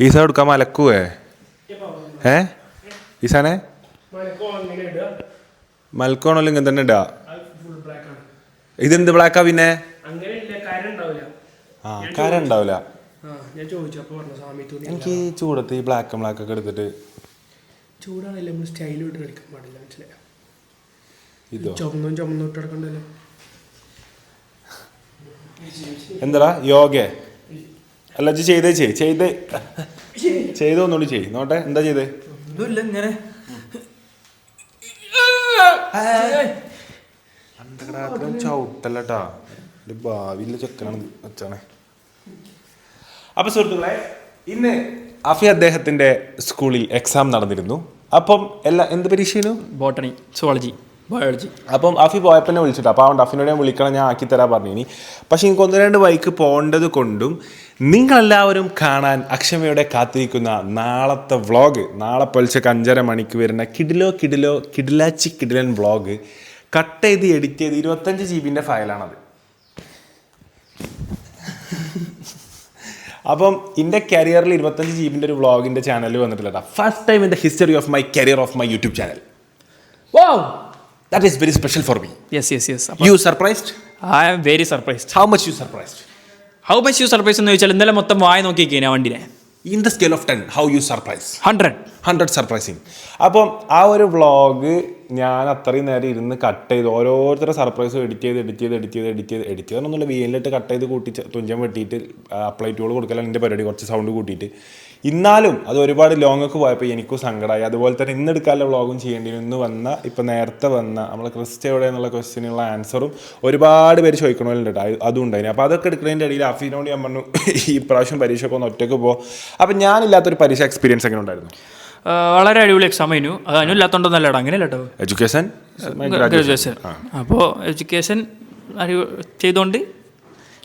ഈസ കൊടുക്കാൻ മലക്കുവേ? ഏ? ഈസാനെ മലക്കോണല്ലോ ഇങ്ങനെ തന്നെ ഇടാ. ഇതെന്ത് ബ്ലാക്കാ പിന്നെ? ആ കാര്യം ഉണ്ടാവില്ല എനിക്ക് ചൂടത്ത് ഈ ബ്ലാക്ക് ബ്ലാക്ക് ഒക്കെ എടുത്തിട്ട് ചൂടാണല്ലേ നമ്മൾ സ്റ്റൈൽ വിട്ട് കളിക്കാൻ പാടില്ല മനസ്സിലായോ? ഇതോ? ചുമന്നും ചുമന്നും ഇട്ട് കിടക്കണ്ടല്ലോ എന്താടാ? യോഗേ? അല്ല ഇജ്ജ് ചെയ്തേ ചെയ് ചെയ്തേ. ചെയ്തൊന്നുകൂടി ചെയ് നോട്ടെ എന്താ ചെയ്തേ? ഒന്നുമില്ല ഇങ്ങനെ. ചവിട്ടല്ലട്ടാ ഒരു ഭാവിയിലെ ചെക്കനാണ് വെച്ചാണേ അപ്പൊ സുഹൃത്തുക്കളെ ഇന്ന് അഫി അദ്ദേഹത്തിന്റെ സ്കൂളിൽ എക്സാം നടന്നിരുന്നു. അപ്പം എല്ലാ എന്ത് പരീക്ഷയിലും ബോട്ടണി സുവോളജി. ബയോളജി. അപ്പം അഫി പോയപ്പോൾ എന്നെ വിളിച്ചിട്ട് അപ്പോൾ അതുകൊണ്ട് അഫിനോട് ഞാൻ വിളിക്കണം ഞാൻ ആക്കി തരാൻ പറഞ്ഞു ഇനി. പക്ഷേ എനിക്ക് ഒന്ന് രണ്ട് ബൈക്ക് പോകേണ്ടത് കൊണ്ടും നിങ്ങളെല്ലാവരും കാണാൻ അക്ഷമയോടെ കാത്തിരിക്കുന്ന നാളത്തെ വ്ളോഗ് നാളെ പൊലിച്ചക്ക് അഞ്ചര മണിക്ക് വരുന്ന കിഡിലോ കിഡിലോ കിഡിലാച്ചി കിഡിലൻ വ്ളോഗ് കട്ട് ചെയ്ത് എഡിറ്റ് ചെയ്ത് ഇരുപത്തഞ്ച് ജി ബിന്റെ ഫയലാണത്. അപ്പം എന്റെ കരിയറിൽ ഇരുപത്തഞ്ച് ജി ബിന്റെ ഒരു വ്ളോഗിന്റെ ചാനൽ വന്നിട്ടില്ല first time in the history of my career of my YouTube channel wow that is very special for me yes yes yes you surprised I am very surprised how much you surprised how much you surprise എന്ന് ചോദിച്ചാൽ ഇന്നലെ മൊത്തം വായ നോക്കിയിരിക്കുകയാണ് ഞാൻ വണ്ടിനെ. In the scale of 10, how you surprise? Hundred 100 surprising അപ്പം ആ ഒരു വ്ളോഗ് ഞാൻ അത്രയും നേരം ഇരുന്ന് കട്ട് ചെയ്ത് ഓരോരുത്തരുടെ സർപ്രൈസ് എഡിറ്റ് ചെയ്ത് എഡിറ്റ് ചെയ്ത് എഡിറ്റ് ചെയ്ത് എഡിറ്റ് ചെയ്ത് എഡിറ്റ് ചെയ്തൊന്നുമില്ല വീലിലിട്ട് കട്ട് ചെയ്ത് കൂട്ടി തുഞ്ചം വെട്ടിയിട്ട് അപ്ലൈറ്റുകൾ കൊടുക്കലാണ് എന്റെ പരിപാടി കുറച്ച് സൗണ്ട് കൂട്ടിയിട്ട്. ഇന്നാലും അത് ഒരുപാട് ലോങ്ങൊക്കെ പോയപ്പോൾ എനിക്കും സങ്കടമായി അതുപോലെ തന്നെ ഇന്ന് എടുക്കാനുള്ള വ്ളോഗും ചെയ്യേണ്ടി. ഇന്ന് വന്ന ഇപ്പം നേരത്തെ വന്ന നമ്മൾ ക്രിസ്റ്റ് എവിടെ എന്നുള്ള ക്വസ്റ്റിനുള്ള ആൻസറും ഒരുപാട് പേര് ചോദിക്കണമല്ലോ കേട്ടോ അത് ഉണ്ടായിന്. അപ്പോൾ അതൊക്കെ എടുക്കുന്നതിന്റെ ഇടയിൽ അഫീനോട് ഞാൻ പറഞ്ഞു ഈ പ്രാവശ്യം പരീക്ഷയൊക്കെ ഒന്ന് ഒറ്റയ്ക്ക് പോകും അപ്പം ഞാനില്ലാത്തൊരു പരീക്ഷ എക്സ്പീരിയൻസ് എങ്ങനെ ഉണ്ടായിരുന്നു? വളരെ അടിപൊളി എക്സാം ആയിരുന്നു. അത് ഇല്ലാത്തോണ്ടോ കേട്ടോ അങ്ങനെയല്ല കേട്ടോ എഡ്യൂക്കേഷൻ ഗ്രാജുവേഷൻ അപ്പോൾ എഡ്യൂക്കേഷൻ ചെയ്തുകൊണ്ട്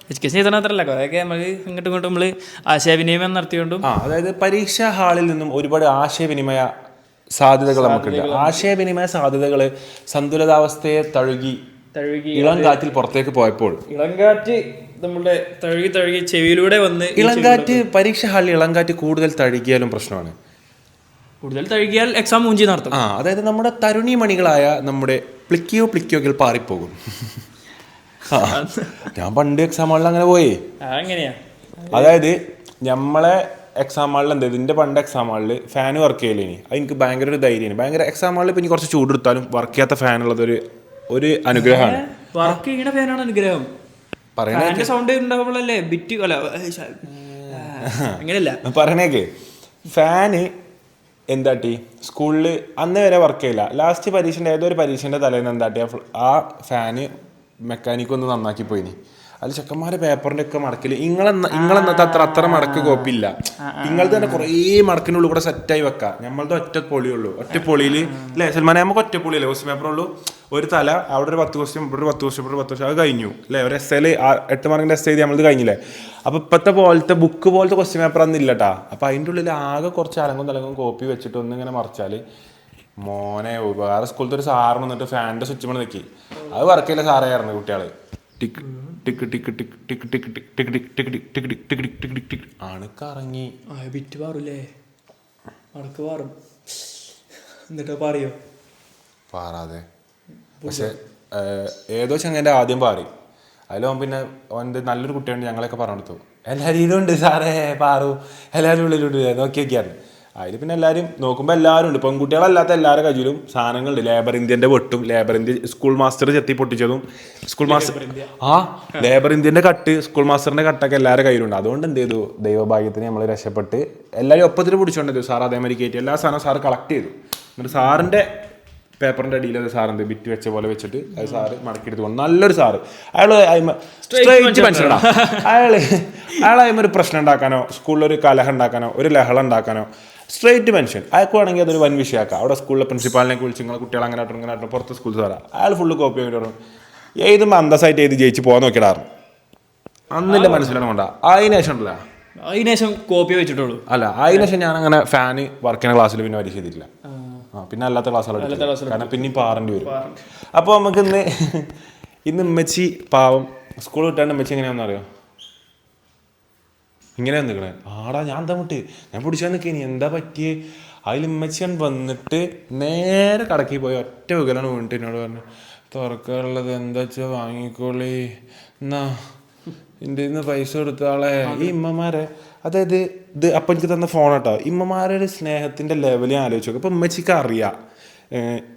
എഡ്യൂക്കേഷൻ ചെയ്താൽ മാത്രമല്ല കുറേയൊക്കെ നമ്മൾ ഇങ്ങോട്ടും ഇങ്ങോട്ടും നമ്മൾ ആശയവിനിമയം നടത്തിയോണ്ടും ആ അതായത് പരീക്ഷാ ഹാളിൽ നിന്നും ഒരുപാട് ആശയവിനിമയ സാധ്യതകൾ നമുക്കുണ്ട്. ആശയവിനിമയ സാധ്യതകൾ സന്തുലിതാവസ്ഥയെ തഴുകി തഴുകി ഇളം കാറ്റിൽ പുറത്തേക്ക് പോയപ്പോൾ ഇളങ്കാറ്റ് നമ്മുടെ തഴുകി തഴുകി ചെവിയിലൂടെ വന്ന് ഇളങ്കാറ്റ് പരീക്ഷ ഹാളിൽ ഇളങ്കാറ്റ് കൂടുതൽ തഴുകിയാലും പ്രശ്നമാണ്. കൂടുതൽ തഴുകിയാൽ എക്സാം മൂഞ്ചി നടത്തും. ആ അതായത് നമ്മുടെ തരുണിമണികളായ നമ്മുടെ പ്ലിക്കിയോ പ്ലിക്കിയോകൾ പാറിപ്പോകും. ഞാൻ പണ്ട് എക്സാം ഹാളിൽ അങ്ങനെ പോയി. അതായത് നമ്മളെ എക്സാം ഹാളിൽ എന്താ ഇതിന്റെ പണ്ട് എക്സാം ഹാളിൽ ഫാൻ വർക്ക് ചെയ്യലേനി. അത് എനിക്ക് ഭയങ്കര ഒരു ധൈര്യമാണ്. ഭയങ്കര എക്സാം ഹാളിൽ ഇപ്പം ഇനി കുറച്ച് ചൂടെടുത്താലും വർക്ക് ചെയ്യാത്ത ഫാൻ ഉള്ളത് ഒരു ഒരു അനുഗ്രഹമാണ്. വർക്ക് ചെയ്യുന്ന ഫാനാണ് അനുഗ്രഹം. പറയണേ സൗണ്ട് ഉണ്ടാവുമ്പോഴല്ലേ ബിറ്റ് അല്ല അങ്ങനെയല്ല. പറയണേക്ക് ഫാന് എന്താട്ടി? സ്കൂളിൽ അന്ന് വരെ വർക്ക് ചെയ്യില്ല. ലാസ്റ്റ് പരീക്ഷന്റെ ഏതോ ഒരു പരീക്ഷന്റെ തലേന്ന് എന്താട്ടി? ആ ഫാന് മെക്കാനിക്ക് ഒന്ന് നന്നാക്കി പോയിനി. അതിൽ ചെക്കന്മാരെ പേപ്പറിന്റെ ഒക്കെ മടക്കിൽ. ഇങ്ങളെ ഇങ്ങളെന്നത്തെ അത്ര അത്ര മടക്ക് കോപ്പില്ല നിങ്ങൾ തന്നെ കുറേ മടക്കിനുള്ളിൽ കൂടെ സെറ്റായി വെക്കാം. നമ്മളത് ഒറ്റ പൊളിയുള്ളൂ. ഒറ്റ പൊളിയിൽ അല്ലേ സൽമാനെ നമുക്ക് ഒറ്റ പൊളിയല്ലേ? ക്വസ്റ്റ്യൻ പേപ്പർ ഉള്ളൂ. ഒരു തല അവിടെ ഒരു പത്ത് ക്വസ്റ്റ്യൻ ഇവിടെ ഒരു പത്ത് ക്വസ്റ്റ്യൻ ഇവിടെ ഒരു പത്ത് ക്വസ്റ്റ്യൻ അത് കഴിഞ്ഞു. അല്ലേ ഒരു എസ് എൽ എട്ട് മാർക്കിന്റെ എസ് എഴുതി നമ്മളത് കഴിഞ്ഞില്ലേ? അപ്പൊ ഇപ്പത്തെ പോലത്തെ ബുക്ക് പോലത്തെ ക്വസ്റ്റ്യൻ പേപ്പർ ഒന്നും ഇല്ലട്ടാ. അപ്പൊ അതിന്റെ ഉള്ളിൽ ആകെ കുറച്ച് അലങ്കും തലങ്കും കോപ്പി വെച്ചിട്ട് ഒന്നിങ്ങനെ മറിച്ചാൽ മോനെ വേറെ സ്കൂളത്തെ ഒരു സാറ് വന്നിട്ട് ഫാനിന്റെ സ്വിച്ച് മണി നിൽക്കി അത് വർക്കില്ല സാറായിരുന്നു കുട്ടികൾ tick tick tick tick tick tick tick tick tick tick tick tick tick tick tick tick ആണ് കറങ്ങി ആ ബിറ്റ് പാറൂലേ അടക്ക് പാറും എന്നിട്ട് പാറിയോ പാറാതെ പക്ഷെ ഏതോ ചെങ്ങന്റെ ആദ്യം പാറി അതിലവൻ പിന്നെ അവന്റെ നല്ലൊരു കുട്ടിയുണ്ട് ഞങ്ങളെയൊക്കെ പറഞ്ഞു കൊടുത്തു എല്ലാവരും ഇതുണ്ട് സാറേ പാറു എല്ലാവരും ഉള്ളിലുണ്ട് നോക്കി നോക്കിയായിരുന്നു അതിൽ പിന്നെ എല്ലാവരും നോക്കുമ്പോൾ എല്ലാവരും ഉണ്ട്. പെൺകുട്ടികളല്ലാത്ത എല്ലാവരുടെ കയ്യിലും സാധനങ്ങളുണ്ട്. ലേബർ ഇന്ത്യന്റെ വെട്ടും. ലേബർ ഇന്ത്യ സ്കൂൾ മാസ്റ്റർ ചെത്തി പൊട്ടിച്ചതും. സ്കൂൾ മാസ്റ്റർ ആ ലേബർ ഇന്ത്യന്റെ കട്ട് സ്കൂൾ മാസ്റ്ററിന്റെ കട്ടൊക്കെ എല്ലാവരുടെ കയ്യിലുണ്ട്. അതുകൊണ്ട് എന്ത് ചെയ്തു? ദൈവഭാഗ്യത്തിന് നമ്മൾ രക്ഷപ്പെട്ട് എല്ലാവരും ഒപ്പത്തിൽ പിടിച്ചോണ്ടത് സാർ അതേമാതിരി കയറ്റി എല്ലാ സാധനവും സാർ കളക്ട് ചെയ്തു. എന്നിട്ട് സാറിന്റെ പേപ്പറിന്റെ അടിയിൽ അത് സാർ എന്ത് ബിറ്റ് വെച്ച പോലെ വെച്ചിട്ട് അത് സാറ് മടക്കിയെടുത്ത്. കൊണ്ട് നല്ലൊരു സാറ്. അയാൾ സ്ട്രൈറ്റ് മനുഷ്യനാ അയാൾ അയാൾ അതിന് ഒരു പ്രശ്നം ഉണ്ടാക്കാനോ സ്കൂളിൽ ഒരു കലഹം ഉണ്ടാക്കാനോ ഒരു ലഹള ഉണ്ടാക്കാനോ സ്ട്രൈറ്റ് മനുഷ്യൻ അയാൾക്ക് വേണമെങ്കിൽ അതൊരു വൻ വിഷയമാക്കാം അവിടെ സ്കൂളിലെ പ്രിൻസിപ്പാളിനെ വിളിച്ച് നിങ്ങളെ കുട്ടികൾ അങ്ങനെ ആയിട്ട് ഇങ്ങനെ ആയിട്ട് പുറത്ത് സ്കൂൾ വരാം. അയാൾ ഫുള്ള് കോപ്പി ആയിട്ട് ഏതും അന്തസ്സായിട്ട് ഏത് ജയിച്ച് പോകാൻ നോക്കിയിടാറ്? അന്നില്ല മനസ്സിലാണ് കൊണ്ടാ അതിനുശേഷം ഉണ്ടല്ല? ഉണ്ടല്ലോ അതിനുശേഷം കോപ്പി വെച്ചിട്ടുള്ളൂ. അല്ല അതിനുശേഷം ഞാൻ അങ്ങനെ ഫാന് വർക്ക് ചെയ്യുന്ന ക്ലാസ്സിൽ പിന്നെ വരി ചെയ്തിട്ടില്ല ആ. പിന്നെ അല്ലാത്ത ക്ലാസ്സുകൾ കാരണം പിന്നെ പാറേണ്ടി വരും. അപ്പോൾ നമുക്ക് ഇന്ന് ഇന്ന് ഉമ്മച്ചി പാവം സ്കൂൾ വിട്ടാണ്ട് ഉമ്മച്ചി എങ്ങനെയാണെന്ന് അറിയോ ഇങ്ങനെ നിൽക്കണേ. ആടാ ഞാൻ എന്താ മുട്ട്? ഞാൻ പിടിച്ചാൽ നിൽക്കേനി എന്താ പറ്റിയേ? അതിൽ ഉമ്മച്ചൻ വന്നിട്ട് നേരെ കടക്കി പോയി. ഒറ്റ വികലാണ് വീണിട്ട് എന്നോട് പറഞ്ഞു. തുറക്കാറുള്ളത് എന്താ വെച്ചാൽ വാങ്ങിക്കോളി. എന്നാ എന്റെ ഇന്ന് പൈസ കൊടുത്ത ആളെ. ഈ ഇമ്മമാരെ അതായത് ഇത് അപ്പം എനിക്ക് തന്ന ഫോൺ കേട്ടോ ഇമ്മമാരുടെ സ്നേഹത്തിന്റെ ഞാൻ ആലോചിച്ചു അപ്പം ഇപ്പം ഉമ്മച്ചിക്ക് അറിയാം.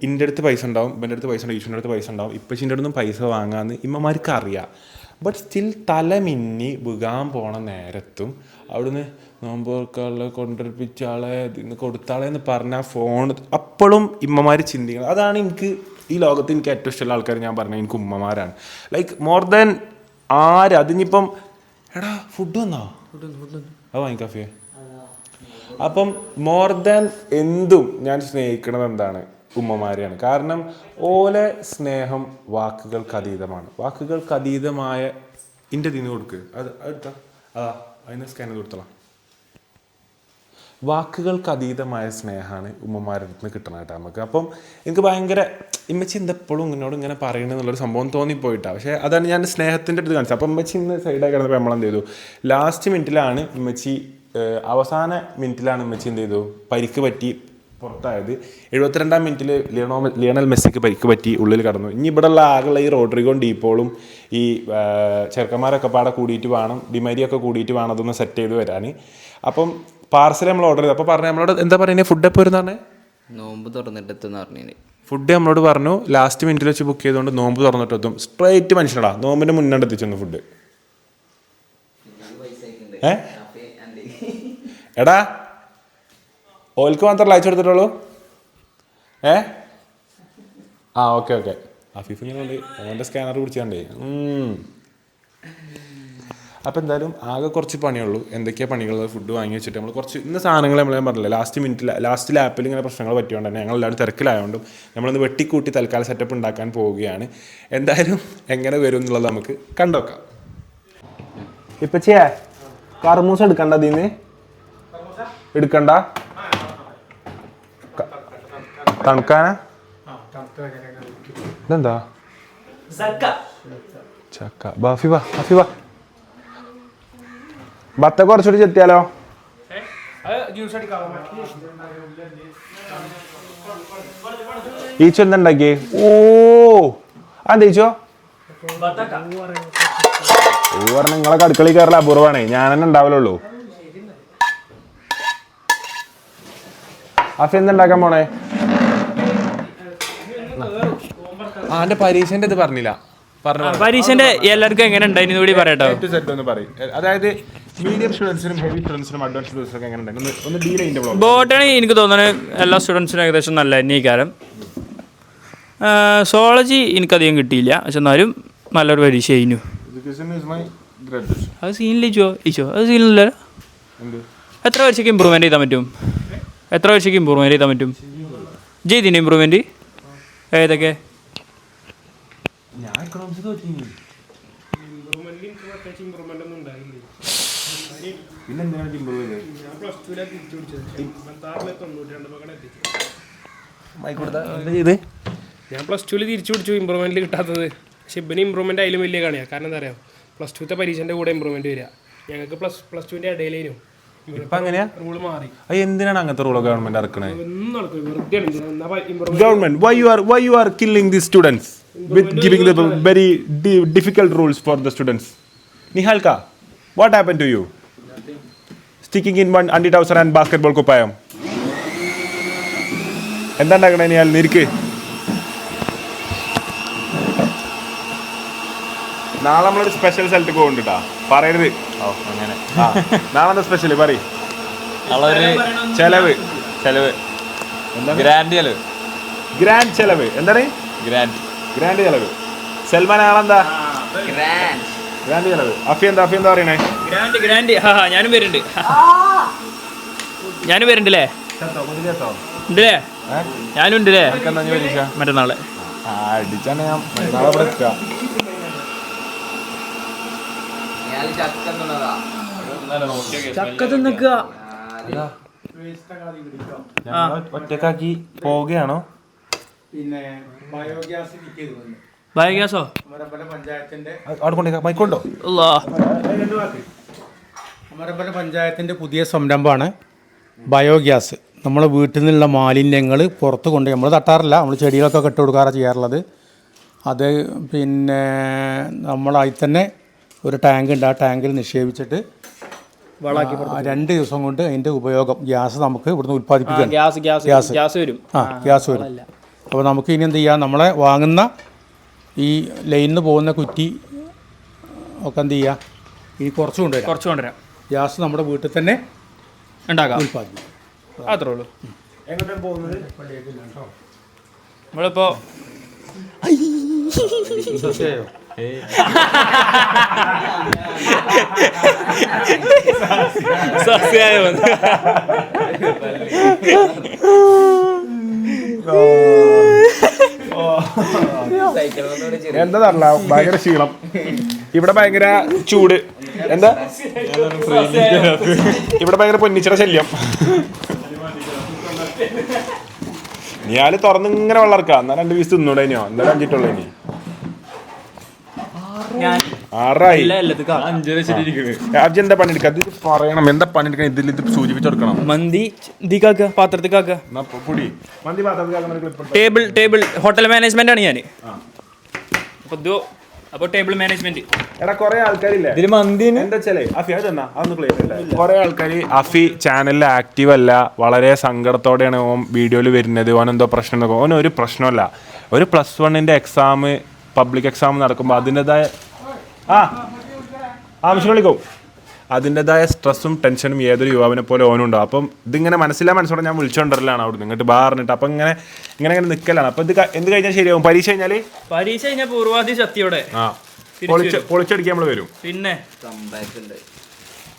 ഇന്റെ അടുത്ത് പൈസ ഉണ്ടാവും ഇവന്റെ അടുത്ത് പൈസ ഉണ്ടാവും ഈശ്വരന്റെ അടുത്ത് പൈസ ഉണ്ടാവും. ഇപ്പച്ചിന്റെ അടുത്തും പൈസ വാങ്ങാമെന്ന് ഇമ്മമാർക്ക് അറിയാം. ബട്ട് സ്റ്റിൽ തല മിന്നി വികാൻ പോണ നേരത്തും അവിടുന്ന് നോമ്പോർക്കാളെ തുറക്കാളെ കൊണ്ടുവരിപ്പിച്ച ആളെ ഇന്ന് കൊടുത്താളെ എന്ന് പറഞ്ഞ ഫോൺ അപ്പോഴും ഇമ്മമാർ ചിന്തിക്കണം. അതാണ് എനിക്ക് ഈ ലോകത്ത് എനിക്ക് ഏറ്റവും ഇഷ്ടമുള്ള ആൾക്കാർ ഞാൻ പറഞ്ഞത് എനിക്ക് ഉമ്മമാരാണ്. ലൈക്ക് മോർ ദാൻ ആര് അതിനിപ്പം എടാ ഫുഡ് വന്നോ? അത് വാങ്ങിക്കാഫിയെ അപ്പം മോർ ദാൻ എന്തും ഞാൻ സ്നേഹിക്കണത് എന്താണ്? ഉമ്മമാരെയാണ്. കാരണം ഓലെ സ്നേഹം വാക്കുകൾക്ക് അതീതമാണ്. വാക്കുകൾക്ക് അതീതമായ ഇന്റെ തിന്ന് കൊടുക്ക്. അത് അടുത്ത അതാ അതിന് സ്കാൻ ചെയ്ത് കൊടുത്തോളാം. വാക്കുകൾക്ക് അതീതമായ സ്നേഹമാണ് ഉമ്മമാരുടെ അടുത്ത് നിന്ന് കിട്ടണ കേട്ടോ നമുക്ക്. അപ്പം എനിക്ക് ഭയങ്കര ഇമ്മച്ചി എന്തെപ്പോഴും ഇങ്ങനോട് ഇങ്ങനെ പറയണമെന്നുള്ളൊരു സംഭവം തോന്നിപ്പോയിട്ടാണ് പക്ഷേ അതാണ് ഞാൻ സ്നേഹത്തിന്റെ അടുത്ത് കാണിച്ചത്. അപ്പം ഇമ്മച്ചി ഇന്ന് സൈഡായി കിടന്നപ്പോൾ നമ്മളെന്ത് ചെയ്തു? ലാസ്റ്റ് മിനിറ്റിലാണ് ഇമ്മച്ചി അവസാന മിനിറ്റിലാണ് ഇമ്മച്ചി എന്ത് ചെയ്തു? പരിക്ക് പറ്റി പുറത്തായത്. എഴുപത്തിരണ്ടാം മിനിറ്റിൽ ലിയണോ ലിയണൽ മെസ്സിക്ക് പരിക്ക് പറ്റി ഉള്ളിൽ കടന്നു. ഇനി ഇവിടെ ഉള്ള ആകെയുള്ള ഈ റോഡ്രിഗോൺ ഡീപ്പോളും ഈ ചെറുക്കന്മാരൊക്കെ പാടെ കൂടിയിട്ട് വേണം ഡിമരിയൊക്കെ കൂടിയിട്ട് വേണം അതൊന്ന് സെറ്റ് ചെയ്ത് വരാൻ അപ്പം പാർസൽ നമ്മൾ ഓർഡർ ചെയ്തു. അപ്പോൾ പറഞ്ഞു നമ്മളോട് എന്താ പറയുന്നത് ഫുഡ് എപ്പോൾ വരുന്ന പറഞ്ഞേ? നോമ്പ് തുറന്നിട്ടെത്തുന്ന പറഞ്ഞു ഫുഡ് നമ്മളോട് പറഞ്ഞു ലാസ്റ്റ് മിനിറ്റിൽ വെച്ച് ബുക്ക് ചെയ്തുകൊണ്ട് നോമ്പ് തുറന്നിട്ട് എത്തും സ്ട്രൈറ്റ് മനുഷ്യനടാ നോമ്പിന്റെ മുന്നോട്ട് എത്തിച്ചെന്ന് ഫുഡ് ഏ? എടാ ഓൽക്ക് മാത്രമല്ല അയച്ചു കൊടുത്തിട്ടുള്ളൂ ഏ? ആ ഓക്കെ ഓക്കെ അഫീഫ് ഇങ്ങനെ ഓന്റെ സ്കാനർ പിടിച്ചാണ്ടേ. അപ്പം എന്തായാലും ആകെ കുറച്ച് പണിയുള്ളൂ. എന്തൊക്കെയാണ് പണികൾ ഫുഡ് വാങ്ങി വെച്ചിട്ട് നമ്മൾ കുറച്ച് ഇന്ന് സാധനങ്ങൾ നമ്മൾ ഞാൻ പറഞ്ഞില്ല ലാസ്റ്റ് മിനിറ്റിൽ ലാസ്റ്റ് ലാപ്പിൽ ഇങ്ങനെ പ്രശ്നങ്ങൾ പറ്റിയോണ്ട് തന്നെ ഞങ്ങൾ എല്ലാവരും തിരക്കിലായതുകൊണ്ടും നമ്മളൊന്ന് വെട്ടിക്കൂട്ടി തൽക്കാലം സെറ്റപ്പ് ഉണ്ടാക്കാൻ പോവുകയാണ്. എന്തായാലും എങ്ങനെ വരും എന്നുള്ളത് നമുക്ക് കണ്ടോക്കാം. ഇപ്പച്ചിയാ കാർമൂസ് എടുക്കണ്ട അതിന്ന്? എടുക്കണ്ട? തണുക്കാനാ? ഇതെന്താ? ചക്ക. ബാഫി വാ ബാഫി വാ ബത്ത കുറച്ചുകൂടി ചെത്തിയാലോ? ജ്യൂസ് അടിക്കാം ഈച്ചോ എന്തുണ്ടാക്കി ഓ അതെന്താ ഈച്ചോ ഓ പറഞ്ഞ നിങ്ങളെ അടുക്കളയിൽ കയറല അപൂർവമാണേ ഞാൻ തന്നെ ഉണ്ടാവലുള്ളൂ. അഫി എന്തുണ്ടാക്കാൻ പോണേ? ആ എന്റെ പരീക്ഷന്റെ ഇത് പറഞ്ഞില്ല. പറഞ്ഞു പരീക്ഷന്റെ എല്ലാവർക്കും എങ്ങനെ ഉണ്ടായിരുന്നു കൂടി പറയട്ടോ. ഒന്ന് പറയും. അതായത് മീഡിയം സ്റ്റുഡൻസിനും ഹെവി സ്റ്റുഡൻസിനും അഡ്വാൻസ് സ്റ്റുഡൻസിനും എങ്ങനെ ഉണ്ടായിരുന്നു? ബോട്ടണി എനിക്ക് തോന്നുന്നത് എല്ലാ സ്റ്റുഡൻസിനും ഏകദേശം നല്ല അന്വീകാരം സോളജി എനിക്കധികം കിട്ടിയില്ല. പക്ഷെ എന്നാലും നല്ലൊരു പരീക്ഷ കഴിഞ്ഞു അത് സീനിൽ ഇച്ചോ ഇച്ചോ അത് സീനില്ല എത്ര വർഷയ്ക്ക് ഇമ്പ്രൂവ്മെന്റ് ചെയ്താൽ പറ്റും? എത്ര വർഷയ്ക്ക് ഇമ്പ്രൂവ്മെന്റ് ചെയ്താൽ പറ്റും? ചെയ്തിന് ഇമ്പ്രൂവ്മെന്റ് ഏതൊക്കെ? ഞാൻ എക്കണോമിക്സ് തോറ്റി ഇമ്പ്രൂവ്മെന്റ് എനിക്ക് പ്രത്യേകിച്ച് ഇമ്പ്രൂവ്മെന്റ് ഒന്നും ഉണ്ടായില്ല? പിന്നെ എന്തിനാണ് ഇമ്പ്രൂവ് ചെയ്തത്? ഞാൻ പ്ലസ് ടുവിലാണ് തിരിച്ചു പിടിച്ചത്. എൺപത്താറിലെ തൊണ്ണൂറ്റി രണ്ട് മകളെ എത്തിച്ചു. ചെയ്ത്? ഞാൻ പ്ലസ് ടുവിൽ തിരിച്ചു പിടിച്ചു ഇമ്പ്രൂവ്മെന്റിൽ കിട്ടാത്തത്. പക്ഷെ ഇബിന് ഇമ്പ്രൂവ്മെന്റ് അതിലും വലിയ കാണിയാണ് കാരണം എന്താ പറയുക പ്ലസ് ടുത്തെ പരീക്ഷന്റെ കൂടെ ഇമ്പ്രൂവ്മെന്റ് വരിക. ഞങ്ങൾക്ക് പ്ലസ് പ്ലസ് ടുവിന്റെ ഇടയിലേനും ഇപ്പൊ അങ്ങനെയാ? റൂൾ മാറി. അത് എന്തിനാണ് അങ്ങനത്തെ റൂൾ ഗവൺമെന്റ് ഇറക്കണേ? ഒന്നും വെറുതെ എന്നാ government why you are why you are killing the students with giving the very difficult rules for the students നിഹാൽക്ക what happen to you sticking in one under trouser and basketball കുപ്പായം. എന്താ ഉണ്ടാക്കണേ നിഹാൽ? നിരിക്ക്. നാളെ നമ്മളൊരു special സ്ഥലത്ത് കേട്ടോ പറയരുത്. ഓ അങ്ങനെ. ആ നാളെ എന്താ സ്പെഷ്യൽ പറ അവളൊരു ചെലവ്. ചെലവ് ഗ്രാൻഡ് ചെലവ്. ഗ്രാൻഡ് ചെലവ്. എന്താണ്? ഗ്രാൻഡ് ഗ്രാൻഡ് ചെലവ്. സൽമാൻ ആളെന്താ ഗ്രാൻഡ് ഗ്രാൻഡ് ചെലവ്. അഫി എന്താ? അഫി എന്താ പറയണേ? ഗ്രാൻഡ് ഗ്രാൻഡ് ഹാ ഞാനും വരുന്നുണ്ട്. ഞാനും വരുന്നുണ്ടല്ലേ? ഉണ്ടല്ലേ? ഞാനും ഉണ്ട് അല്ലേ എന്താ പരീക്ഷ? മറ്റന്നാളെ. അടിച്ചാണ് ഞാൻ. നാളെ ഇവിടെ എത്തുക. ചക്ക തിന്നക്കുക ഒറ്റക്കാക്കി പോവുകയാണോ? പിന്നെ ബയോഗ്യാസ് ബയോഗ്യാസോ? നമ്മുടെ പല പഞ്ചായത്തിന്റെ അവിടെ കൊണ്ടേക്കാം മൈക്കുണ്ടോ? അല്ലാ അമരമ്പല പഞ്ചായത്തിന്റെ പുതിയ സംരംഭമാണ് ബയോഗ്യാസ്. നമ്മളെ വീട്ടിൽ നിന്നുള്ള മാലിന്യങ്ങൾ പുറത്ത് കൊണ്ട് നമ്മൾ തട്ടാറില്ല. നമ്മൾ ചെടികളൊക്കെ കെട്ടുകൊടുക്കാറാണ് ചെയ്യാറുള്ളത്. അത് പിന്നെ നമ്മളായി തന്നെ ഒരു ടാങ്ക് ഉണ്ട്. ആ ടാങ്കിൽ നിക്ഷേപിച്ചിട്ട് വളാക്കി രണ്ട് ദിവസം കൊണ്ട് അതിന്റെ ഉപയോഗം ഗ്യാസ് നമുക്ക് ഇവിടുന്ന് ഉൽപ്പാദിപ്പിക്കാം ഗ്യാസ് ഗ്യാസ് ഗ്യാസ്. ഗ്യാസ് വരും. ആ ഗ്യാസ് വരും. അപ്പോൾ നമുക്ക് ഇനി എന്ത് ചെയ്യാം? നമ്മളെ വാങ്ങുന്ന ഈ ലൈനിൽ നിന്ന് പോകുന്ന കുറ്റി ഒക്കെ എന്ത് ചെയ്യുക ഈ കുറച്ച് കൊണ്ടുവരാം. കുറച്ച് കൊണ്ടുവരാം. ഗ്യാസ് നമ്മുടെ വീട്ടിൽ തന്നെ ഉണ്ടാക്കാം. ഉൽപ്പാദിപ്പിക്കും. അത്രേ ഉള്ളൂ. എങ്ങോട്ടാണ് പോകുന്നത്? നമ്മളിപ്പോൾ സസ്യായ എന്താ പറഞ്ഞ ഭയങ്കര ക്ഷീണം ഇവിടെ ഭയങ്കര ചൂട്. എന്താ? ഇവിടെ ഭയങ്കര പൊന്നിച്ചിട ശല്യം. ഞാൽ തുറന്നിങ്ങനെ വെള്ളർക്കാം എന്നാ രണ്ട് പീസ് തിന്നൂടെ ഇനിയോ? എന്തായാലും അഞ്ചിട്ടുള്ളൂ ഇനി. ആറായി. എന്താ പണിയെടുക്കുക ഇത് പറയണം. എന്താ പണിയെടുക്കണം ഇതിൽ ഇത് സൂചിപ്പിച്ച് കൊടുക്കണം. മന്തി ഇതിക്കാക്കുക പാത്രത്തിക്കാക്കുക പൊടി. ടേബിൾ ടേബിൾ ഹോട്ടൽ മാനേജ്മെന്റ് ആണ് ഞാൻ അപ്പോൾ ഇത് അപ്പോൾ ടേബിൾ മാനേജ്മെന്റ് എടാ കൊറേ ആൾക്കാരില്ലേ? ഇതിൽ മന്തി എന്താ വെച്ചാലേ അഫി അത് തന്നാ. അതൊന്ന് ക്ലിയർ അല്ല കുറെ ആൾക്കാർ അഫി ചാനലിൽ ആക്റ്റീവ് അല്ല. വളരെ സങ്കടത്തോടെയാണ് ഓൻ വീഡിയോയിൽ വരുന്നത്. ഓൻ എന്തോ പ്രശ്നം ഓൻ ഒരു പ്രശ്നമല്ല. ഒരു പ്ലസ് വണ്ണിന്റെ എക്സാം പബ്ലിക് എക്സാം നടക്കുമ്പോൾ അതിന്റെതായ ആ ആവശ്യം വിളിക്കും അതിന്റെതായ സ്ട്രെസ്സും ടെൻഷനും ഏതൊരു യുവാവിനെ പോലെ ഓനുണ്ടോ? അപ്പം ഇതിങ്ങനെ മനസ്സിലാ മനസ്സോടെ ഞാൻ വിളിച്ചോണ്ടരലാണ് അവിടെ ഇങ്ങോട്ട് ബാറിനിട്ട് അപ്പം ഇങ്ങനെ ഇങ്ങനെ ഇങ്ങനെ നിൽക്കലാണ് അപ്പം ഇത് എന്ത് കഴിഞ്ഞാൽ ശരിയാവും? പരീക്ഷ കഴിഞ്ഞാൽ പരീക്ഷ കഴിഞ്ഞാൽ പൂർവാധി ശക്തിയോടെ ആ. പൊളിച്ച് പൊളിച്ചടിക്കാൻ നമ്മൾ വരും. പിന്നെ?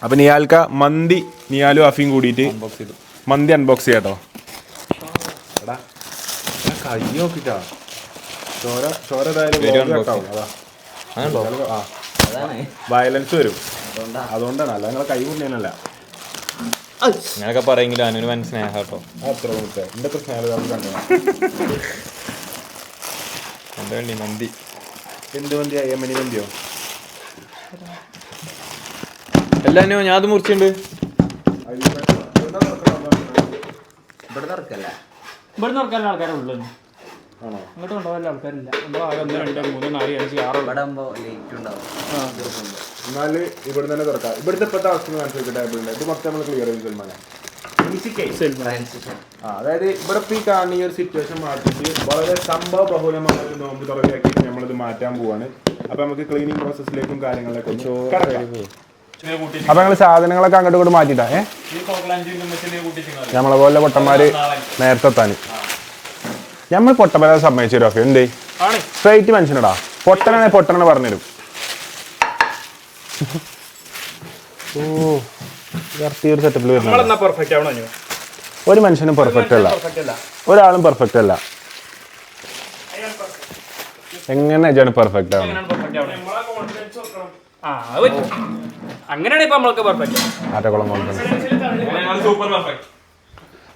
അപ്പം നിയാൽക്ക മന്തി നിയാലും അഫിയും കൂടിയിട്ട് മന്തി അൺബോക്സ് ചെയ്യാട്ടോ. എടാ എടാ കൈ നോക്കിട്ടാ. ചോര ചോര വയലൻസ് വരും അതുകൊണ്ടാണ്. അല്ല നിങ്ങളെ കൈ കൊണ്ടേനല്ല ഇങ്ങനൊക്കെ പറയെങ്കിലും അനുവിന് വൻ സ്നേഹം കേട്ടോ അത്ര മുത്തേ എന്റെ സ്നേഹം കണ്ടു എന്താ വേണ്ടി മന്തി. എന്ത് മന്തിയാ യമനി മന്തിയോ? എല്ലാ അനു ഞാൻ അത് മുറിച്ചിട്ടുണ്ട്. ഇവിടെ നോക്കാൻ ആൾക്കാരെ ഉള്ളു ആണോ? അങ്ങോട്ട് കൊണ്ടുപോകാൻ ആൾക്കാരില്ല. നമ്മളാകെ ഒന്ന് രണ്ട് മൂന്ന് നാല് അഞ്ച് ആറ്. എന്നാൽ ഇവിടെ തന്നെ തുറക്കാം. ഇവിടുത്തെ ഇപ്പോഴത്തെ അവസ്ഥ കാണിച്ചു ടേബിളിന്റെ ഇത് മൊത്തം നമ്മൾ ക്ലിയർ ചെയ്യും സൽമാനെ. ആ, അതായത് ഇവിടെ ഈ കാണുന്ന ഈ ഒരു സിറ്റുവേഷൻ മാറ്റിട്ട് വളരെ സംഭവ ബഹുലമായ ഒരു നോമ്പ് തുറവിയാക്കി നമ്മളിത് മാറ്റാൻ പോവാണ്. അപ്പൊ നമുക്ക് ക്ലീനിങ് പ്രോസസ്സിലേക്കും കാര്യങ്ങളിലേക്കും. അപ്പൊ ഞങ്ങൾ സാധനങ്ങളൊക്കെ അങ്ങോട്ട് ഇങ്ങോട്ട് മാറ്റിട്ടാ ഏ? നമ്മളെ പോലെ പൊട്ടന്മാര് നേരത്തെ എത്താന്. നമ്മൾ പൊട്ടന്മാരെ സമ്മതിച്ചു തരും എന്തേ? സ്ട്രൈറ്റ് മനുഷ്യനടാ. പൊട്ടനാണെ പൊട്ടനാണ് പറഞ്ഞുതരും. ഓ ഒരു സെറ്റപ്പിൽ വരുന്നത് ആവണോ? ഒരു മനുഷ്യനും പെർഫെക്റ്റ് അല്ല. ഒരാളും പെർഫെക്റ്റ് അല്ല. എങ്ങനെ പെർഫെക്റ്റ് ആവുന്നത് ആ അത് പറ്റും. അങ്ങനെയാണ് ഇപ്പൊ നമ്മൾക്ക് പെർഫെക്റ്റ് ആറ്റക്കുളം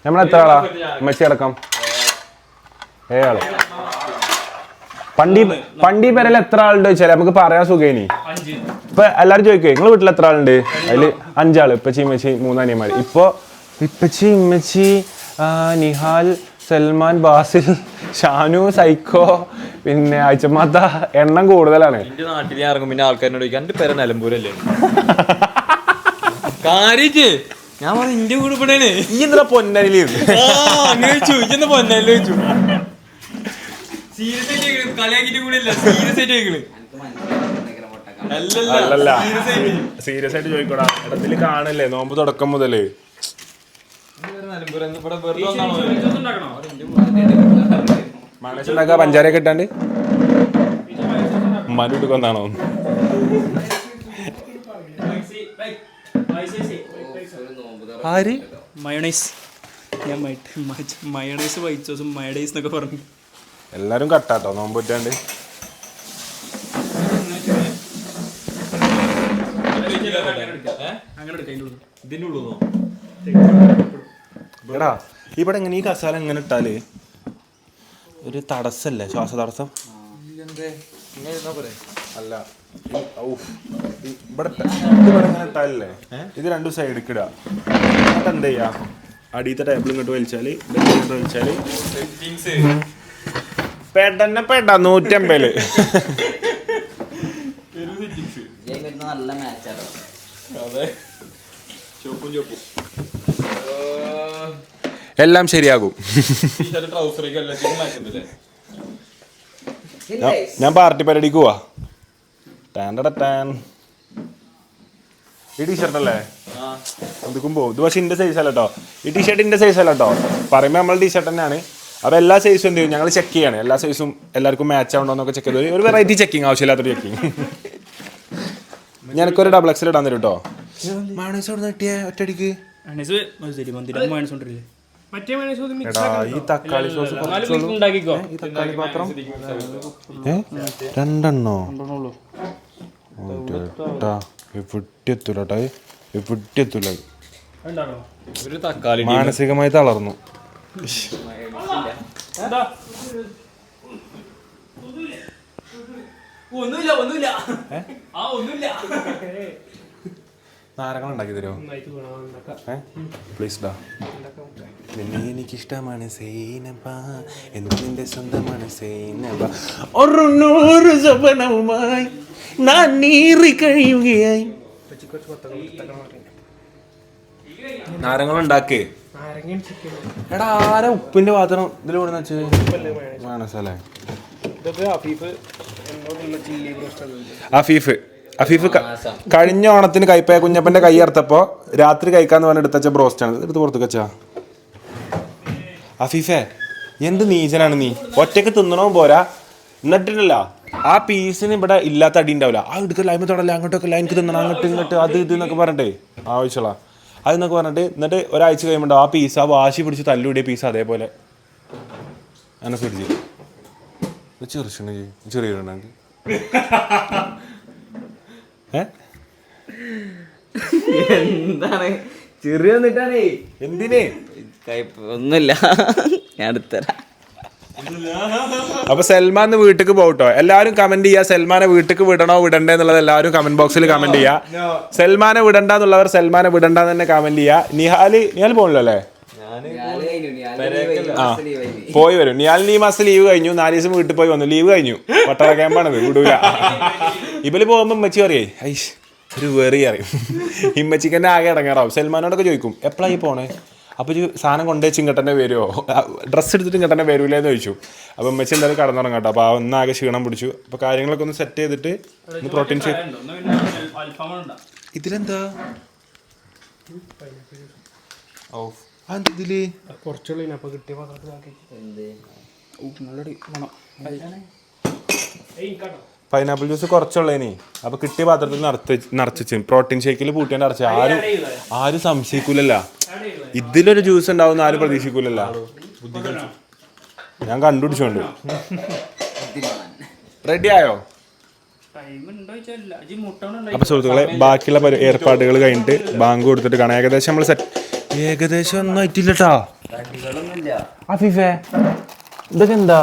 നമ്മൾ എത്ര ആളാ? മെച്ചി അടക്കം. ഏഴാൾ പണ്ടി പണ്ടി പേരിൽ എത്ര ആളുണ്ട് വെച്ചാൽ നമുക്ക് പറയാൻ സുഖേനി. ഇപ്പൊ എല്ലാരും ചോദിക്കേ നിങ്ങൾ വീട്ടിൽ എത്ര ആളുണ്ട്? അതിൽ അഞ്ചാൾ ഇപ്പച്ചി ഇമ്മച്ചി മൂന്നനിയന്മാര്. ഇപ്പൊ ഇപ്പച്ചി ഇമ്മച്ചി നിഹാൽ സൽമാൻ ബാസിൽ ഷാനു സൈക്കോ പിന്നെ അയച്ചമാത്ത എണ്ണം കൂടുതലാണ്. എന്റെ നാട്ടിൽ ഞാൻ ഇറങ്ങും പിന്നെ ആൾക്കാരോട് ചോദിക്കും എന്റെ പേര് നിലമ്പൂരല്ലേ? കാര്യച്ച് ഞാൻ പറഞ്ഞു എന്റെ കൂടെ ആ, അങ്ങനെ ചോദിച്ചു ഇജ്ജെന്താ ചോദിച്ചു. സീരിയസ് ആയിട്ട് കളിയാക്കിട്ട് കൂടെ ഇല്ല സീരിയസ് ആയിട്ട് കേൾക്കണ്. അല്ലല്ല അല്ലല്ല. സീരിയസ് ആയിട്ട്. ചോദിക്കോടാ. ഇടത്തിൽ കാണല്ലേ നോമ്പ് തുടക്കം മുതൽ. മനസ്സിലാക്ക പഞ്ചാരയൊക്കെ ഇട്ടാണ്ട്? മരുട്ട് കൊന്നാണോ? ആര്? മയോണൈസ്. ഞാൻ മയോണൈസ് വൈറ്റ് സോസും മയോണൈസ് എന്നൊക്കെ പറഞ്ഞു. എല്ലാരും കട്ടാട്ടോ നോമ്പ് പറ്റാണ്ട് എടാ ഇവിടെ എങ്ങനെ ഈ കസാല എങ്ങനെ ഇട്ടാൽ? ഒരു തടസ്സല്ലേ ശ്വാസ തടസ്സം അല്ല ഇവിടെ ഇവിടെ ഇങ്ങനെ ഇട്ടാലല്ലേ? ഇത് രണ്ടു സൈഡ് ഇടാ. എന്നിട്ട് എന്ത് ചെയ്യാ അടിയത്തെ ടേബിൾ ഇങ്ങോട്ട് വലിച്ചാൽ. വലിച്ചാൽ പെടന്നെ പെട നൂറ്റമ്പൽ. നല്ല മാച്ചാണ് എല്ലാം ശരിയാകും. ഞാൻ- ഞാൻ പാർട്ടി പരിപാടിക്ക് പോവാ. ടാൻഡട ടാൻ. ഈ ടീഷർട്ട് അല്ലേ? എന്തൊക്കും പോകും ഇത് പക്ഷെ ഇന്റെ സൈസ് അല്ല കേട്ടോ ഈ ടീഷർട്ട് ഇന്റെ സൈസ് അല്ല കേട്ടോ പറയുമ്പോൾ നമ്മൾ ടീഷർട്ട് തന്നെയാണ്. അപ്പോൾ എല്ലാ സൈസും എന്ത് ചെയ്യും? ഞങ്ങൾ ചെക്ക് ചെയ്യാണ്. എല്ലാ സൈസും എല്ലാവർക്കും മാച്ച് ആവണ്ടോ എന്നൊക്കെ ചെക്ക് ചെയ്ത്. ഒരു വെറൈറ്റി ചെക്കിങ് ആവശ്യമില്ലാത്തൊരു ചെക്കിങ് ഞാനൊക്കെ ഡബിൾ എക്സൽ ഇടാൻ തരും കേട്ടോ മാണേസ് അവിടെ കിട്ടിയ? ഒറ്റടിക്ക് ഈ തക്കാളി സോസ് കുറച്ചുള്ളൂ. ഉണ്ടാക്കിക്കോ. ഈ തക്കാളി പാത്രം ഏ രണ്ടെണ്ണോ? എവിടെത്തൂല കേട്ടോ എവിടെത്തൂല ഒരു തക്കാളി മാനസികമായി തളർന്നു. ഒന്നുമില്ല ആ ഉണ്ടാക്കി തരുമോ പ്ലീസ് ഡാ. നിന്നെ എനിക്കിഷ്ടമാണ് സൈനബ എന്ന് നിന്റെ സ്വന്തമാണ് സൈനബ ഒരു നൂറ് സ്വപ്നവുമായി ഞാൻ നീറി കഴിയുകയായി. ചിക്കൻ എടാ ആരാ ഉപ്പിന്റെ പാത്രം ഇതിൽ കൊണ്ടുവന്ന് വെച്ച് മാണസല്ലേ അഫീഫ് അഫീഫ്. കഴിഞ്ഞ ഓണത്തിന് കൈപ്പായ കുഞ്ഞപ്പന്റെ കൈ അറുത്തപ്പോ രാത്രി കഴിക്കാന്ന് പറഞ്ഞ എടുത്തച്ച ബ്രോസ്റ്റ് ആണ്. എടുത്ത് പുറത്ത് വെച്ചാ. അഫീഫേ എന്ത് നീചനാണ് നീ? ഒറ്റയ്ക്ക് തിന്നണോ പോരാ? എന്നിട്ടില്ല ആ പീസിന് ഇവിടെ ഇല്ലാത്ത അടി ഉണ്ടാവില്ല. ആ എടുക്കല്ല അതിന് തൊടല്ല? അങ്ങോട്ടൊക്കെ എനിക്ക് തിന്നണം അങ്ങോട്ട് ഇങ്ങോട്ട്. അത് ഇത് എന്നൊക്കെ പറഞ്ഞിട്ടേ. ആവശ്യമുള്ള അതെന്നൊക്കെ പറഞ്ഞിട്ട് എന്നിട്ട് ഒരാഴ്ച കഴിയുമ്പോൾ ആ പീസ് ആ വാശി പിടിച്ച് തല്ലുകൂടിയ പീസ് അതേപോലെ. അങ്ങനെ പിടിച്ച്. ചെറിയ ചെറിയ ഏ? എന്താണ്? ചെറിയ വന്നിട്ടാണേ. എന്തിനേ? ഒന്നുമില്ല. ഞാൻ എടുത്തരാം അപ്പൊ സൽമാൻ വീട്ടിക്ക് പോകട്ടോ. എല്ലാവരും കമന്റ് ചെയ്യാ. സൽമാനെ വീട്ടിക്ക് വിടണോ വിടണ്ടേ എന്നുള്ളത് എല്ലാവരും കമന്റ് ബോക്സിൽ കമന്റ് ചെയ്യുക സൽമാനെ വിടണ്ട എന്നുള്ളവർ സൽമാനെ വിടണ്ട എന്ന് തന്നെ കമന്റ് ചെയ്യുക നിഹാൽ നിഹാൽ പോകണല്ലോ അല്ലേ? ആ പോയി വരും. നിയാൽ ഈ മാസം ലീവ് കഴിഞ്ഞു. നാല് ദിവസം വീട്ടിൽ പോയി വന്നു. ലീവ് കഴിഞ്ഞു. പട്ടാള ക്യാമ്പാണത് വിടൂല. ഇവൽ പോകുമ്പോ ഉമ്മച്ചി പറയേ ഐഷ് ഒരു വെറി അറിയും ഇമ്മച്ചിക്ക് തന്നെ ആകെ ഇടങ്ങാറാവും. സൽമാനോടൊക്കെ ചോദിക്കും എപ്പോഴായി ഈ പോണേ? അപ്പോൾ ഈ സാധനം കൊണ്ടുവച്ച് ഇങ്ങോട്ട് തന്നെ വരുമോ ഡ്രസ്സ് എടുത്തിട്ട് ഇങ്ങോട്ടന്നെ തന്നെ വരൂലേന്ന് ചോദിച്ചു. അപ്പോൾ ഉമ്മച്ചി എന്തായാലും കടന്നുറങ്ങാം കേട്ടോ അപ്പോൾ ആ ഒന്നാകെ ക്ഷീണം പിടിച്ചു. അപ്പോൾ കാര്യങ്ങളൊക്കെ ഒന്ന് സെറ്റ് ചെയ്തിട്ട് ഒന്ന് പ്രോട്ടീൻ ഷേക്ക് ഇതിലെന്താ? ഓ കുറച്ചുള്ള കിട്ടിയ പാത്രത്തിലാക്കി പൈനാപ്പിൾ ജ്യൂസ് കുറച്ചുള്ളേനി അപ്പൊ കിട്ടിയ പാത്രത്തിൽ നിറച്ച് നിറച്ചു പ്രോട്ടീൻ ഷേക്കിൽ പൂട്ടിയാണ്ട് നിറച്ചു ആരും ആരും സംശയിക്കൂലല്ല. ഇതിലൊരു ജ്യൂസ് ഉണ്ടാവും ആരും പ്രതീക്ഷിക്കൂലല്ല. ഞാൻ കണ്ടുപിടിച്ചോണ്ട്. റെഡി ആയോ? അപ്പൊ സുഹൃത്തുക്കളെ ബാക്കിയുള്ള ഏർപ്പാടുകൾ കഴിഞ്ഞിട്ട് ബാങ്ക് കൊടുത്തിട്ട് കാണാം. ഏകദേശം നമ്മൾ സെറ്റ് ഏകദേശം ഒന്നും ആയിട്ടില്ലട്ടാ. അഫീഫേ ഇതൊക്കെ എന്താ?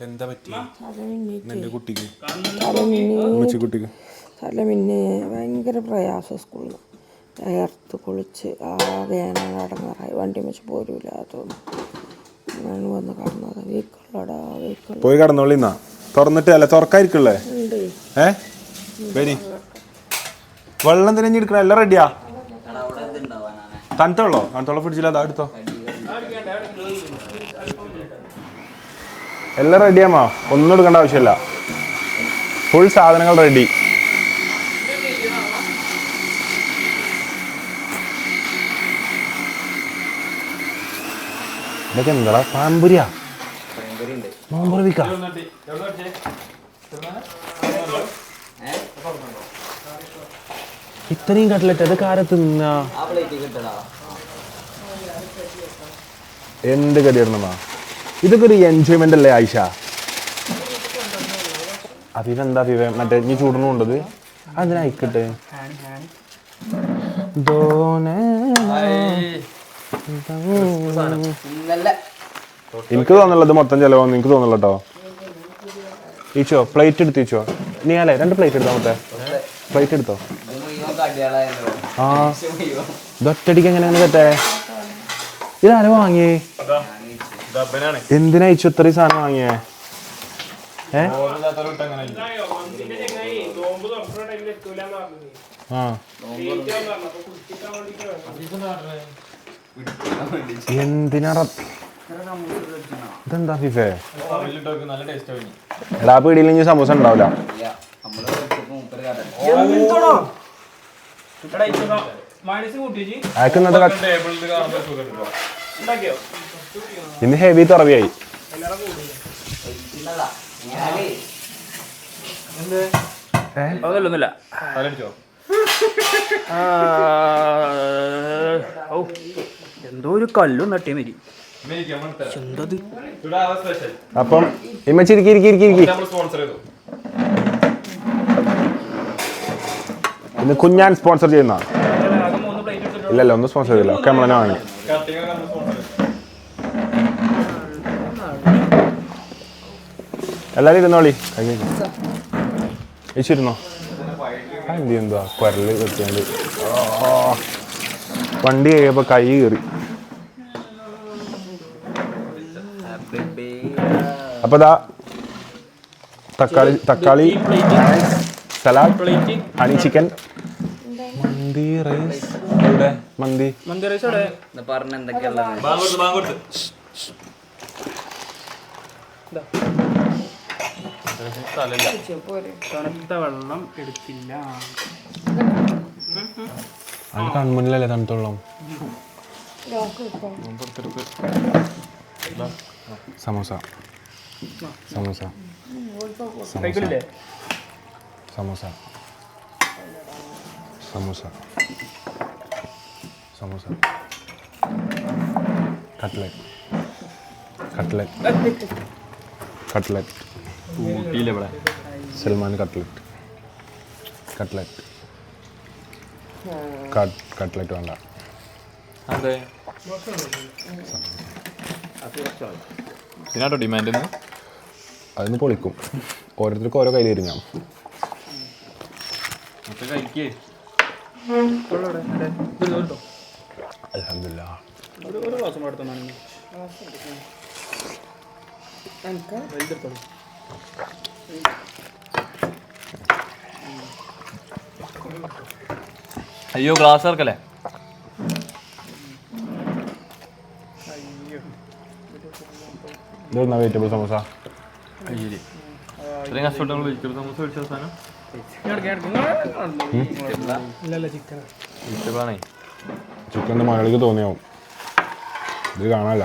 എന്താ പറ്റി? എന്റെ കുട്ടിക്ക്? അമ്മച്ചി കുട്ടിക്ക്? തല പിന്നെ ഭയങ്കര പ്രയാസം സ്കൂളിൽ ചേർത്ത് കുളിച്ച് ആകെ അടങ്ങാറായി. വണ്ടി വെച്ച് പോരൂല തോന്നും ഞാൻ വന്ന് കടന്നത്. വീക്കുള്ളടാ വീക്കുള്ള പോയി കടന്നോളി എന്നാ തുറന്നിട്ട് അല്ല തുറക്കായിരിക്കുള്ളേ? ഉണ്ട്. ഏ? വരി. വെള്ളം തിരഞ്ഞെടുക്കണം എല്ലാം റെഡിയാ തണുത്തുള്ളോ? തണുത്തുള്ള ഫ്രിഡ്ജിൽ അതാ എടുത്തോ എല്ലാം റെഡിയാമാ ഒന്നും എടുക്കേണ്ട ആവശ്യമില്ല. ഫുൾ സാധനങ്ങൾ റെഡി ഇതൊക്കെ എന്താ പാമ്പുരിയാ? മാമ്പുറവിക്കാ ഇത്രയും കട്ട്ലറ്റ് അത് കാരത്ത് നിന്നാ? എന്ത് ഗതിയിടണമാ ഇതൊക്കെ ഒരു എൻജോയ്മെന്റ് അല്ലേ ആയിഷ? അഭിവ എന്താ അഭിവ മറ്റേ നീ ചൂടണുണ്ടത് അതിന് അയക്കട്ടെ ദോനെ ഇന്നലെ. എനിക്ക് തോന്നുള്ളത് മൊത്തം ചെലവാന്ന് എനിക്ക് തോന്നുന്നു കേട്ടോ ഈച്ചോ പ്ലേറ്റ് എടുത്തിച്ചോ നീ അല്ലേ രണ്ട് പ്ലേറ്റ് എടുത്താ മൊത്തം? പ്ലേറ്റ് എടുത്തോ? ആ. ഇതൊറ്റടിക്ക് എങ്ങനെയാണ് ഇതാരെ വാങ്ങിയേ? എന്തിനാ ഇച്ചു ഇത്രയും സാധനം വാങ്ങിയേ? ഏ? ആ. ഇതെന്താ ഫിഫേ? എടാ പീടിയിൽ സമൂസ ഉണ്ടാവില്ല ഇന്ന് ഹെവി തുറവിയായി. അതൊന്നുമില്ല എന്തോ? ഒരു കല്ലും നട്ടിയ മരി. എന്തത് അപ്പം ഇമ്മച്ചിരിക്കി ഇരിക്കി ഇരിക്കി ഇരിക്കി ഇന്ന് കുഞ്ഞാൻ സ്പോൺസർ ചെയ്യുന്ന ഇല്ലല്ലോ ഒന്നും സ്പോൺസർ ചെയ്തില്ല. ഒക്കെ തന്നെ വാങ്ങി. എല്ലാരും ഇരുന്നോളി കഴിച്ചിരുന്നോ എന്ത് എന്താ കുരൽ വെച്ചാണ്ട് വണ്ടി കഴിയപ്പോ കൈ കയറി അപ്പൊ ദാ തക്കാളി തക്കാളി salad honey chicken mandi rice ഇവിടെ മന്തി. മന്തി റൈസ് ഇവിടെ പറഞ്ഞ എന്തൊക്കെയുള്ളത് വെള്ളം എടുത്തില്ല. അത് കൺമുന്നിലല്ലേ തണുത്തോളം samosa. Samosa. Samosa. Samosa. Samosa samosa cutlet cutlet cutlet Salman cutlet cutlet cutlet വേണ്ട. അതെ. ഇതിനാട്ടോ ഡിമാൻഡ് അതിന് പൊളിക്കും. ഓരോരുത്തർക്കും ഓരോ കയ്യിൽ തരും ഞാൻ കഴിക്കേ. അയ്യോ ഗ്ലാസ് ഇതെന്നാ വെജിറ്റബിൾ സമോസ? അയ്യോ ഇത്രയും കഷ്ടപ്പെട്ട് നമ്മൾ വെജിറ്റബിൾ സമൂസ കഴിച്ച സാധനം ചിക്കന്റെ മകളിക്ക് തോന്നിയാവും. ഇത് കാണാല്ല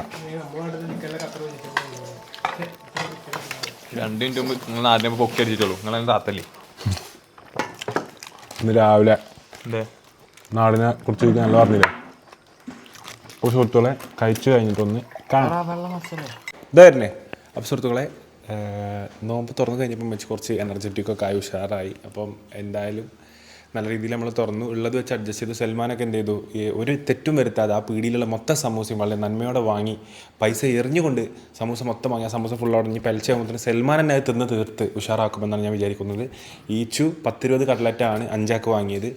രണ്ട് മിനിറ്റ് മുമ്പ് നിങ്ങൾ ആദ്യം പൊക്കി അടിച്ചിട്ടുള്ളൂ. നിങ്ങൾ അതിന് താത്തല്ലേ? ഇന്ന് രാവിലെ നാടിനെ കുറിച്ച് നല്ല പറഞ്ഞില്ലേ? അപ്പോൾ സുഹൃത്തുക്കളെ കഴിച്ചു കഴിഞ്ഞിട്ടൊന്ന് കാണാം. ഇതായിരുന്നേ. അപ്പൊ സുഹൃത്തുക്കളെ നോമ്പ് തുറന്നു കഴിഞ്ഞപ്പം വെച്ച് കുറച്ച് എനർജറ്റിക് ഒക്കെ ആയി ഉഷാറായി. അപ്പം എന്തായാലും നല്ല രീതിയിൽ നമ്മൾ തുറന്നു. ഉള്ളത് വെച്ച് അഡ്ജസ്റ്റ് ചെയ്തു. സൽമാനൊക്കെ എന്ത് ചെയ്തു? ഒരു തെറ്റും വരുത്താതെ ആ പീടിയിലുള്ള മൊത്തം സമൂസയും വളരെ നന്മയോടെ വാങ്ങി പൈസ എറിഞ്ഞുകൊണ്ട് സമൂസ മൊത്തം വാങ്ങി ആ സമൂസ ഫുൾ ഉടഞ്ഞ് പലിച്ചാകുമ്പോൾ സൽമാൻ എന്നെ തിന്ന് തീർത്ത് ഉഷാറാക്കുമെന്നാണ് ഞാൻ വിചാരിക്കുന്നത്. ഈച്ചു പത്തിരുപത് കട്ട്ലറ്റാണ് അഞ്ചാക്ക് വാങ്ങിയത്.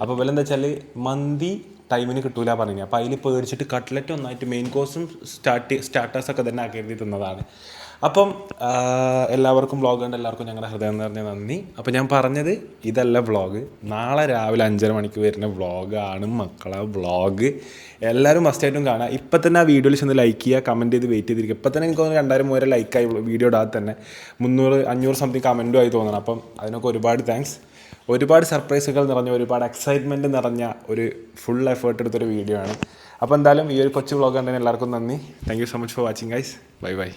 അപ്പോൾ വില എന്താ വെച്ചാൽ മന്തി ടൈമിന് കിട്ടൂല പറഞ്ഞു അപ്പോൾ അതിൽ പേടിച്ചിട്ട് കട്ട്ലറ്റ് ഒന്നായിട്ട് മെയിൻ കോഴ്സും സ്റ്റാർട്ട് സ്റ്റാർട്ടേഴ്സൊക്കെ തന്നെ ആക്കി തിന്നതാണ്. അപ്പം എല്ലാവർക്കും വ്ളോഗ് കണ്ട് എല്ലാവർക്കും ഞങ്ങളുടെ ഹൃദയം നിറഞ്ഞ നന്ദി. അപ്പം ഞാൻ പറഞ്ഞത് ഇതല്ല വ്ളോഗ് നാളെ രാവിലെ അഞ്ചര മണിക്ക് വരുന്ന വ്ളോഗാണ് മക്കളെ വ്ളോഗ് എല്ലാവരും മസ്റ്റായിട്ടും കാണാം ഇപ്പം തന്നെ ആ വീഡിയോയിൽ ചെന്ന് ലൈക്ക് ചെയ്യുക കമന്റ് ചെയ്ത് വെയിറ്റ് ചെയ്തിരിക്കുക. ഇപ്പം തന്നെ എനിക്ക് തോന്നുന്നു രണ്ടായിരം മൂവരെ ലൈക്കായി വീഡിയോ ഇടാതെ തന്നെ. മുന്നൂറ് അഞ്ഞൂറ് സംതിങ് കമന്റും ആയി തോന്നണം. അപ്പം അതിനൊക്കെ ഒരുപാട് താങ്ക്സ് ഒരുപാട് സർപ്രൈസുകൾ നിറഞ്ഞ ഒരുപാട് എക്സൈറ്റ്മെന്റ് നിറഞ്ഞ ഒരു ഫുൾ എഫേർട്ട് എടുത്തൊരു വീഡിയോ ആണ്. അപ്പോൾ എന്തായാലും ഈ ഒരു കൊച്ചു വ്ളോഗ് കണ്ടതിന് എല്ലാവർക്കും നന്ദി. Thank you so much for watching guys bye bye